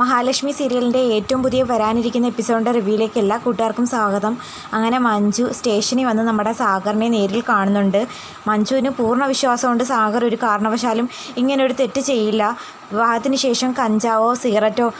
മഹാലക്ഷ്മി സീരിയലിന്റെ ഏറ്റവും പുതിയ വരാനിരിക്കുന്ന എപ്പിസോഡിന്റെ റിവ്യൂയിലേക്ക് എല്ലാ കൂട്ടുകാർക്കും സ്വാഗതം. അങ്ങനെ മഞ്ജു സ്റ്റേഷനിൽ വന്ന് നമ്മുടെ സാഗറിനെ നേരിൽ കാണുന്നുണ്ട്. മഞ്ജുവിന് പൂർണ വിശ്വാസമുണ്ട്. സാഗർ ഒരു കാരണവശാലും ഇങ്ങനെ ഒരു തെറ്റ് ചെയ്യില്ല. വിവാഹത്തിന് ശേഷം കഞ്ചാവോ സിഗരറ്റോ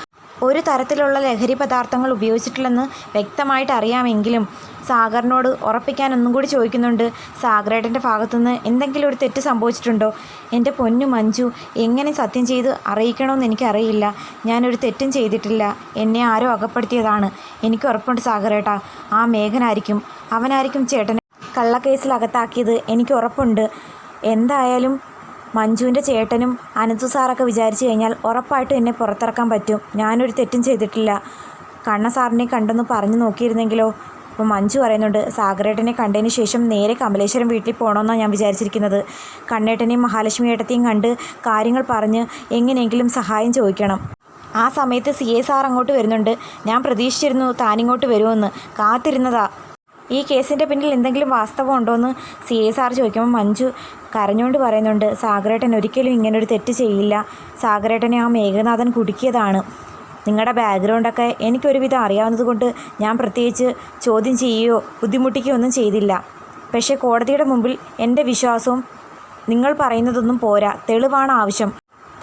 ഒരു തരത്തിലുള്ള ലഹരി പദാർത്ഥങ്ങൾ ഉപയോഗിച്ചിട്ടില്ലെന്ന് വ്യക്തമായിട്ട് അറിയാമെങ്കിലും സാഗറിനോട് ഉറപ്പിക്കാൻ ഒന്നും കൂടി ചോദിക്കുന്നുണ്ട് സാഗരേട്ടന്റെ ഭാഗത്തുനിന്ന് എന്തെങ്കിലും ഒരു തെറ്റ് സംഭവിച്ചിട്ടുണ്ടോ? എന്റെ പൊന്നു മഞ്ജു എങ്ങനെ സത്യം ചെയ്ത് അറിയിക്കണമെന്ന് എനിക്കറിയില്ല. ഞാനൊരു തെറ്റും ചെയ്തിട്ടില്ല. എന്നെ ആരോ അകപ്പെടുത്തിയതാണ്. എനിക്ക് ഉറപ്പുണ്ട് സാഗരേട്ടാ. ആ മേഘനായിരിക്കും. അവനായിരിക്കും ചേട്ടനെ കള്ളക്കേസിൽ അകത്താക്കിയത് എനിക്ക് ഉറപ്പുണ്ട്. എന്തായാലും മഞ്ജുവിന്റെ ചേട്ടനും അനന്തു സാറൊക്കെ വിചാരിച്ചു കഴിഞ്ഞാൽ ഉറപ്പായിട്ടും എന്നെ പുറത്തിറക്കാൻ പറ്റും. ഞാനൊരു തെറ്റും ചെയ്തിട്ടില്ല. കണ്ണ സാറിനെ കണ്ടെന്ന് പറഞ്ഞു നോക്കിയിരുന്നെങ്കിലോ? അപ്പോൾ മഞ്ജു പറയുന്നുണ്ട് സാഗരേട്ടനെ കണ്ടതിന് ശേഷം നേരെ കമലേശ്വരം വീട്ടിൽ പോകണമെന്നാണ് ഞാൻ വിചാരിച്ചിരിക്കുന്നത്. കണ്ണേട്ടനെയും മഹാലക്ഷ്മി ഏട്ടത്തെയും കണ്ട് കാര്യങ്ങൾ പറഞ്ഞ് എങ്ങനെയെങ്കിലും സഹായം ചോദിക്കണം. ആ സമയത്ത് സി എ സാർ അങ്ങോട്ട് വരുന്നുണ്ട് ഞാൻ പ്രതീക്ഷിച്ചിരുന്നു താനിങ്ങോട്ട് വരുമെന്ന്. കാത്തിരുന്നതാ. ഈ കേസിന്റെ പിന്നിൽ എന്തെങ്കിലും വാസ്തവം ഉണ്ടോയെന്ന് സി എ സാർ ചോദിക്കുമ്പോൾ മഞ്ജു കരഞ്ഞുകൊണ്ട് പറയുന്നുണ്ട് സാഗരേട്ടൻ ഒരിക്കലും ഇങ്ങനൊരു തെറ്റ് ചെയ്യില്ല. സാഗരേട്ടനെ ആ മേഘനാഥൻ കുടുക്കിയതാണ്. നിങ്ങളുടെ ബാക്ക്ഗ്രൗണ്ടൊക്കെ എനിക്കൊരുവിധം അറിയാവുന്നത് കൊണ്ട് ഞാൻ പ്രത്യേകിച്ച് ചോദ്യം ചെയ്യുകയോ ബുദ്ധിമുട്ടിക്കുകയോ ഒന്നും ചെയ്തില്ല. പക്ഷേ കോടതിയുടെ മുമ്പിൽ എന്റെ വിശ്വാസവും നിങ്ങൾ പറയുന്നതൊന്നും പോരാ. തെളിവാണ് ആവശ്യം.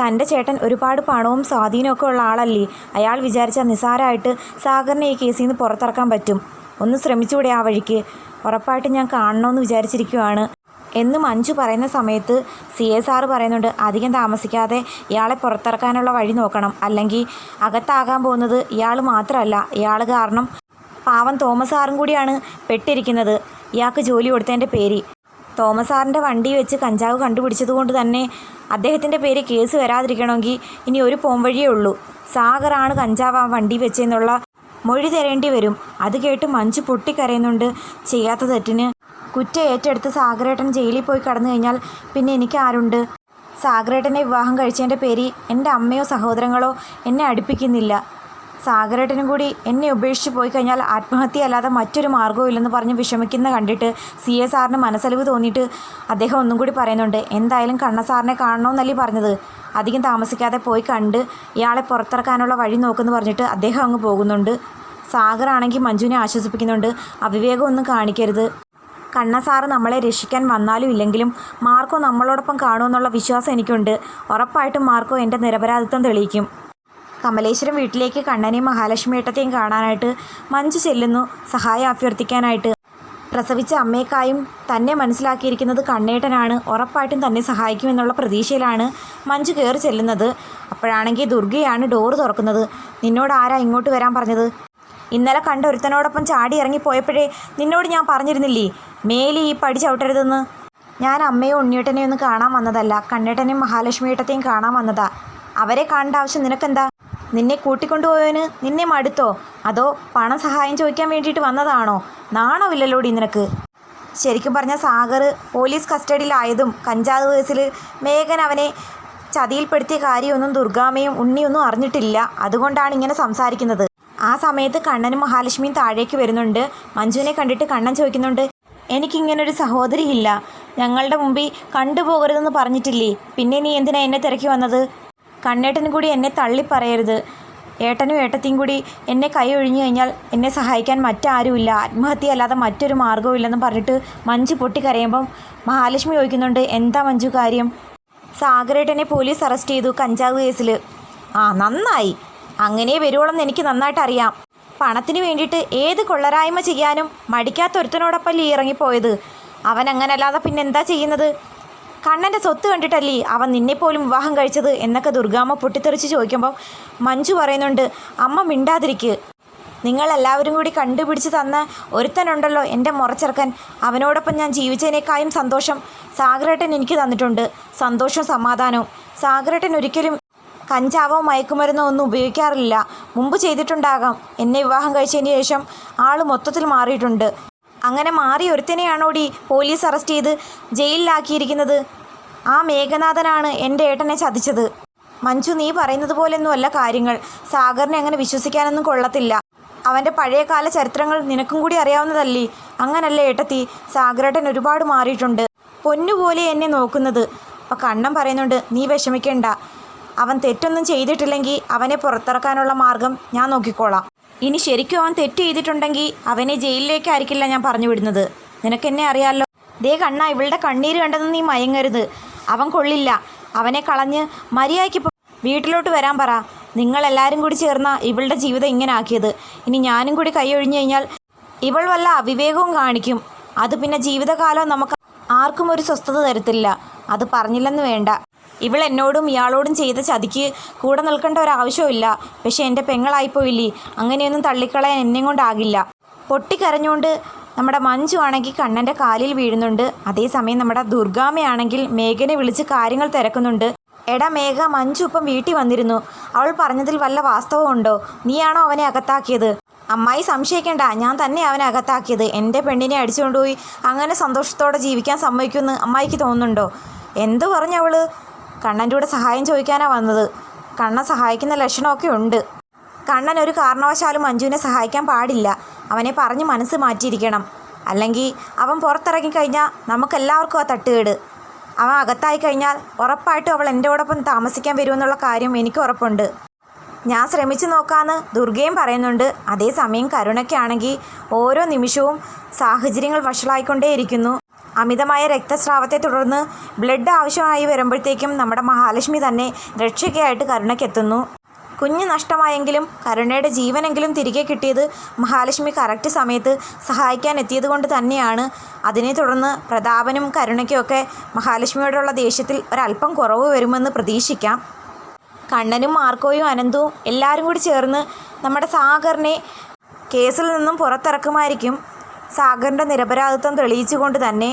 തന്റെ ചേട്ടൻ ഒരുപാട് പണവും സ്വാധീനമൊക്കെ ഉള്ള ആളല്ലേ? അയാൾ വിചാരിച്ചാൽ നിസ്സാരമായിട്ട് സാഗറിനെ ഈ കേസിൽ നിന്ന് പുറത്തിറക്കാൻ പറ്റും. ഒന്ന് ശ്രമിച്ചുകൂടെ ആ വഴിക്ക്? ഉറപ്പായിട്ട് ഞാൻ കാണണമെന്ന് വിചാരിച്ചിരിക്കുവാണ്. എന്ന് മഞ്ജു പറയുന്ന സമയത്ത് സി എസ് ആർ പറയുന്നുണ്ട് അധികം താമസിക്കാതെ ഇയാളെ പുറത്തിറക്കാനുള്ള വഴി നോക്കണം. അല്ലെങ്കിൽ അകത്താകാൻ പോകുന്നത് ഇയാൾ മാത്രമല്ല ഇയാൾ കാരണം പാവം തോമസ് സാറും കൂടിയാണ് പെട്ടിരിക്കുന്നത്. ഇയാൾക്ക് ജോലി കൊടുത്തതിന്റെ പേര്. തോമസ് സാറിന്റെ വണ്ടി വെച്ച് കഞ്ചാവ് കണ്ടുപിടിച്ചതുകൊണ്ട് തന്നെ അദ്ദേഹത്തിന്റെ പേര് കേസ് വരാതിരിക്കണമെങ്കിൽ ഇനി ഒരു പോംവഴിയേ ഉള്ളൂ. സാഗറാണ് കഞ്ചാവ് ആ വണ്ടി വെച്ചെന്നുള്ള മൊഴി തരേണ്ടി വരും. അത് കേട്ട് മഞ്ജു പൊട്ടിക്കരയുന്നുണ്ട്. ചെയ്യാത്ത തെറ്റിന് കുറ്റം ഏറ്റെടുത്ത് സാഗരേട്ടൻ ജയിലിൽ പോയി കടന്നു കഴിഞ്ഞാൽ പിന്നെ എനിക്ക് ആരുണ്ട്? സാഗരേട്ടനെ വിവാഹം കഴിച്ചതിന്റെ പേരി എന്റെ അമ്മയോ സഹോദരങ്ങളോ എന്നെ അടുപ്പിക്കുന്നില്ല. സാഗരേട്ടനും കൂടി എന്നെ ഉപേക്ഷിച്ച് പോയി കഴിഞ്ഞാൽ ആത്മഹത്യ അല്ലാതെ മറ്റൊരു മാർഗവും പറഞ്ഞ് വിഷമിക്കുന്ന കണ്ടിട്ട് സി എ സാറിന് മനസ്സലിവ് തോന്നിയിട്ട് അദ്ദേഹം ഒന്നും കൂടി പറയുന്നുണ്ട്. എന്തായാലും കണ്ണ സാറിനെ കാണണമെന്നല്ലേ പറഞ്ഞത്. അധികം താമസിക്കാതെ പോയി കണ്ട് ഇയാളെ പുറത്തിറക്കാനുള്ള വഴി നോക്കുമെന്ന് പറഞ്ഞിട്ട് അദ്ദേഹം അങ്ങ് പോകുന്നുണ്ട്. സാഗറാണെങ്കിൽ മഞ്ജുവിനെ ആശ്വസിപ്പിക്കുന്നുണ്ട്. അവിവേകമൊന്നും കാണിക്കരുത്. കണ്ണ നമ്മളെ രക്ഷിക്കാൻ വന്നാലും ഇല്ലെങ്കിലും മാർക്കോ നമ്മളോടൊപ്പം കാണുമെന്നുള്ള വിശ്വാസം എനിക്കുണ്ട്. ഉറപ്പായിട്ടും മാർക്കോ എന്റെ നിരപരാധിത്വം തെളിയിക്കും. കമലേശ്വരം വീട്ടിലേക്ക് കണ്ണനെയും മഹാലക്ഷ്മി ഏട്ടത്തെയും കാണാനായിട്ട് മഞ്ജു ചെല്ലുന്നു സഹായം അഭ്യർത്ഥിക്കാനായിട്ട്. പ്രസവിച്ച അമ്മയെക്കായും തന്നെ മനസ്സിലാക്കിയിരിക്കുന്നത് കണ്ണേട്ടനാണ്. ഉറപ്പായിട്ടും തന്നെ സഹായിക്കുമെന്നുള്ള പ്രതീക്ഷയിലാണ് മഞ്ജു കയറി ചെല്ലുന്നത്. അപ്പോഴാണെങ്കിൽ ദുർഗയാണ് ഡോറ് തുറക്കുന്നത്. നിന്നോട് ആരാ ഇങ്ങോട്ട് വരാൻ പറഞ്ഞത്? ഇന്നലെ കണ്ട ഒരുത്തനോടൊപ്പം ചാടി ഇറങ്ങിപ്പോയപ്പോഴേ നിന്നോട് ഞാൻ പറഞ്ഞിരുന്നില്ലേ? മേലി ഈ പടി ചവിട്ടരുതെന്ന്. ഞാൻ അമ്മയും ഉണ്ണിയേട്ടനെ ഒന്ന് കാണാൻ വന്നതല്ല. കണ്ണേട്ടനെയും മഹാലക്ഷ്മി ഏട്ടത്തെയും കാണാൻ വന്നതാ. അവരെ കാണേണ്ട ആവശ്യം നിനക്കെന്താ? നിന്നെ കൂട്ടിക്കൊണ്ടുപോയവന് നിന്നെ മടുത്തോ? അതോ പണം സഹായം ചോദിക്കാൻ വേണ്ടിയിട്ട് വന്നതാണോ? നാണോ ഇല്ലല്ലോടി നിനക്ക്. ശരിക്കും പറഞ്ഞാൽ സാഗർ പോലീസ് കസ്റ്റഡിയിലായതും കഞ്ചാവ് കേസിൽ മേഘൻ അവനെ ചതിയിൽപ്പെടുത്തിയ കാര്യമൊന്നും ദുർഗാമയും ഉണ്ണിയൊന്നും അറിഞ്ഞിട്ടില്ല. അതുകൊണ്ടാണ് ഇങ്ങനെ സംസാരിക്കുന്നത്. ആ സമയത്ത് കണ്ണനും മഹാലക്ഷ്മിയും താഴേക്ക് വരുന്നുണ്ട്. മഞ്ജുവിനെ കണ്ടിട്ട് കണ്ണൻ ചോദിക്കുന്നുണ്ട് എനിക്കിങ്ങനൊരു സഹോദരി ഇല്ല ഞങ്ങളുടെ മുമ്പിൽ കണ്ടുപോകരുതെന്ന് പറഞ്ഞിട്ടില്ലേ? പിന്നെ നീ എന്തിനാ എന്നെ തിരക്കി വന്നത്? കണ്ണേട്ടൻ കൂടി എന്നെ തള്ളി പറയരുത്. ഏട്ടനും ഏട്ടത്തിയും കൂടി എന്നെ കൈ ഒഴിഞ്ഞു കഴിഞ്ഞാൽ എന്നെ സഹായിക്കാൻ മറ്റാരുമില്ല. ആത്മഹത്യ അല്ലാതെ മറ്റൊരു മാർഗവും ഇല്ലെന്ന് പറഞ്ഞിട്ട് മഞ്ജു പൊട്ടിക്കരയുമ്പം മഹാലക്ഷ്മി ചോദിക്കുന്നുണ്ട് എന്താ മഞ്ജു കാര്യം? സാഗരേട്ടനെ പോലീസ് അറസ്റ്റ് ചെയ്തു കഞ്ചാവ് കേസിൽ ആ നന്നായി. അങ്ങനെ വരുവോളെന്ന് എനിക്ക് നന്നായിട്ട് അറിയാം പണത്തിന് വേണ്ടിയിട്ട് ഏത് കൊള്ളരായ്മ ചെയ്യാനും മടിക്കാത്തൊരുത്തനോടൊപ്പല്ലേ ഇറങ്ങിപ്പോയത്? അവൻ അങ്ങനല്ലാതെ പിന്നെ എന്താ ചെയ്യുന്നത്? കണ്ണന്റെ സ്വത്ത് കണ്ടിട്ടല്ലേ അവൻ നിന്നെപ്പോലും വിവാഹം കഴിച്ചത് എന്നൊക്കെ ദുർഗാമ്മ പൊട്ടിത്തെറിച്ച് ചോദിക്കുമ്പോൾ മഞ്ജു പറയുന്നുണ്ട് അമ്മ മിണ്ടാതിരിക്ക്. നിങ്ങളെല്ലാവരും കൂടി കണ്ടുപിടിച്ച് തന്ന ഒരുത്തനുണ്ടല്ലോ എന്റെ മുറച്ചെറുക്കൻ. അവനോടൊപ്പം ഞാൻ ജീവിച്ചതിനേക്കായും സന്തോഷം സാഗരേട്ടൻ എനിക്ക് തന്നിട്ടുണ്ട്. സന്തോഷവും സമാധാനവും. സാഗരേട്ടൻ ഒരിക്കലും കഞ്ചാവോ മയക്കുമരുന്നോ ഒന്നും ഉപയോഗിക്കാറില്ല. മുമ്പ് ചെയ്തിട്ടുണ്ടാകാം. എന്നെ വിവാഹം കഴിച്ചതിന് ശേഷം ആൾ മൊത്തത്തിൽ മാറിയിട്ടുണ്ട്. അങ്ങനെ മാറി ഒരുത്തനെയാണോടി പോലീസ് അറസ്റ്റ് ചെയ്ത് ജയിലിലാക്കിയിരിക്കുന്നത്? ആ മേഘനാഥനാണ് എന്റെ ഏട്ടനെ ചതിച്ചത്. മഞ്ജു നീ പറയുന്നത് പോലെയൊന്നുമല്ല കാര്യങ്ങൾ. സാഗറിനെ അങ്ങനെ വിശ്വസിക്കാനൊന്നും കൊള്ളത്തില്ല. അവന്റെ പഴയകാല ചരിത്രങ്ങൾ നിനക്കും കൂടി അറിയാവുന്നതല്ലേ? അങ്ങനല്ലേ ഏട്ടത്തി? സാഗരേട്ടൻ ഒരുപാട് മാറിയിട്ടുണ്ട്. പൊന്നുപോലെ എന്നെ നോക്കുന്നത്. അപ്പം കണ്ണം പറയുന്നുണ്ട് നീ വിഷമിക്കണ്ട. അവൻ തെറ്റൊന്നും ചെയ്തിട്ടില്ലെങ്കിൽ അവനെ പുറത്തിറക്കാനുള്ള മാർഗം ഞാൻ നോക്കിക്കോളാം. ഇനി ശരിക്കും അവൻ തെറ്റ് ചെയ്തിട്ടുണ്ടെങ്കിൽ അവനെ ജയിലിലേക്കായിരിക്കില്ല ഞാൻ പറഞ്ഞു വിടുന്നത്. നിനക്കെന്നെ അറിയാമല്ലോ ദേ കണ്ണ ഇവളുടെ കണ്ണീര് കണ്ടെന്ന് നീ മയങ്ങരുത്. അവൻ കൊള്ളില്ല. അവനെ കളഞ്ഞ് മര്യാദയ്ക്ക് വീട്ടിലോട്ട് വരാൻ പറ. നിങ്ങളെല്ലാവരും കൂടി ചേർന്ന ഇവളുടെ ജീവിതം ഇങ്ങനെ ആക്കിയത്. ഇനി ഞാനും കൂടി കൈയൊഴിഞ്ഞു കഴിഞ്ഞാൽ ഇവൾ വല്ല അവിവേകവും കാണിക്കും. അത് പിന്നെ ജീവിതകാലം നമുക്ക് ആർക്കും ഒരു സ്വസ്ഥത തരത്തില്ല. അത് പറഞ്ഞില്ലെന്ന് വേണ്ട. ഇവൾ എന്നോടും ഇയാളോടും ചെയ്ത ചതിക്ക് കൂടെ നിൽക്കേണ്ട ഒരാവശ്യമില്ല പക്ഷേ എന്റെ പെങ്ങളായിപ്പോയില്ലേ? അങ്ങനെയൊന്നും തള്ളിക്കളയാൻ എന്നെ കൊണ്ടാകില്ല. പൊട്ടിക്കരഞ്ഞുകൊണ്ട് നമ്മുടെ മഞ്ജു ആണെങ്കിൽ കണ്ണന്റെ കാലിൽ വീഴുന്നുണ്ട്. അതേസമയം നമ്മുടെ ദുർഗാമയാണെങ്കിൽ മേഘനെ വിളിച്ച് കാര്യങ്ങൾ തിരക്കുന്നുണ്ട്. എടാ മേഘ മഞ്ജു ഇപ്പം വീട്ടിൽ വന്നിരുന്നു. അവൾ പറഞ്ഞതിൽ വല്ല വാസ്തവമുണ്ടോ? നീയാണോ അവനെ അകത്താക്കിയത്? അമ്മായി സംശയിക്കണ്ട ഞാൻ തന്നെ അവനെ അകത്താക്കിയത്. എന്റെ പെണ്ണിനെ അടിച്ചുകൊണ്ടുപോയി അങ്ങനെ സന്തോഷത്തോടെ ജീവിക്കാൻ സമ്മതിക്കുമെന്ന് അമ്മായിക്ക് തോന്നുന്നുണ്ടോ? എന്തു പറഞ്ഞവൾ? കണ്ണന്റെ കൂടെ സഹായം ചോദിക്കാനാണ് വന്നത്. കണ്ണൻ സഹായിക്കുന്ന ലക്ഷണമൊക്കെ ഉണ്ട്. കണ്ണൻ ഒരു കാരണവശാലും മഞ്ജുവിനെ സഹായിക്കാൻ പാടില്ല. അവനെ പറഞ്ഞ് മനസ്സ് മാറ്റിയിരിക്കണം. അല്ലെങ്കിൽ അവൻ പുറത്തിറങ്ങി കഴിഞ്ഞാൽ നമുക്കെല്ലാവർക്കും ആ തട്ടുകേട്. അവൻ അകത്തായി കഴിഞ്ഞാൽ ഉറപ്പായിട്ടും അവൾ എന്റെ കൂടൊപ്പം താമസിക്കാൻ വരുമെന്നുള്ള കാര്യം എനിക്ക് ഉറപ്പുണ്ട്. ഞാൻ ശ്രമിച്ചു നോക്കാമെന്ന് ദുർഗയും പറയുന്നുണ്ട്. അതേസമയം കരുണയ്ക്കാണെങ്കിൽ ഓരോ നിമിഷവും സാഹചര്യങ്ങൾ വഷളായിക്കൊണ്ടേയിരിക്കുന്നു. അമിതമായ രക്തസ്രാവത്തെ തുടർന്ന് ബ്ലഡ് ആവശ്യമായി വരുമ്പോഴത്തേക്കും നമ്മുടെ മഹാലക്ഷ്മി തന്നെ രക്ഷയ്ക്കായിട്ട് കരുണയ്ക്കെത്തുന്നു. കുഞ്ഞ് നഷ്ടമായെങ്കിലും കരുണയുടെ ജീവനെങ്കിലും തിരികെ കിട്ടിയത് മഹാലക്ഷ്മി കറക്റ്റ് സമയത്ത് സഹായിക്കാൻ എത്തിയത് കൊണ്ട് തന്നെയാണ്. അതിനെ തുടർന്ന് പ്രതാപനും കരുണയ്ക്കുമൊക്കെ മഹാലക്ഷ്മിയോടുള്ള ദേഷ്യത്തിൽ ഒരല്പം കുറവ് വരുമെന്ന് പ്രതീക്ഷിക്കാം. കണ്ണനും മാർക്കോയും അനന്തവും എല്ലാവരും കൂടി ചേർന്ന് നമ്മുടെ സാഗറിനെ കേസിൽ നിന്നും പുറത്തിറക്കുമായിരിക്കും. സാഗറിന്റെ നിരപരാധിത്വം തെളിയിച്ചുകൊണ്ട് തന്നെ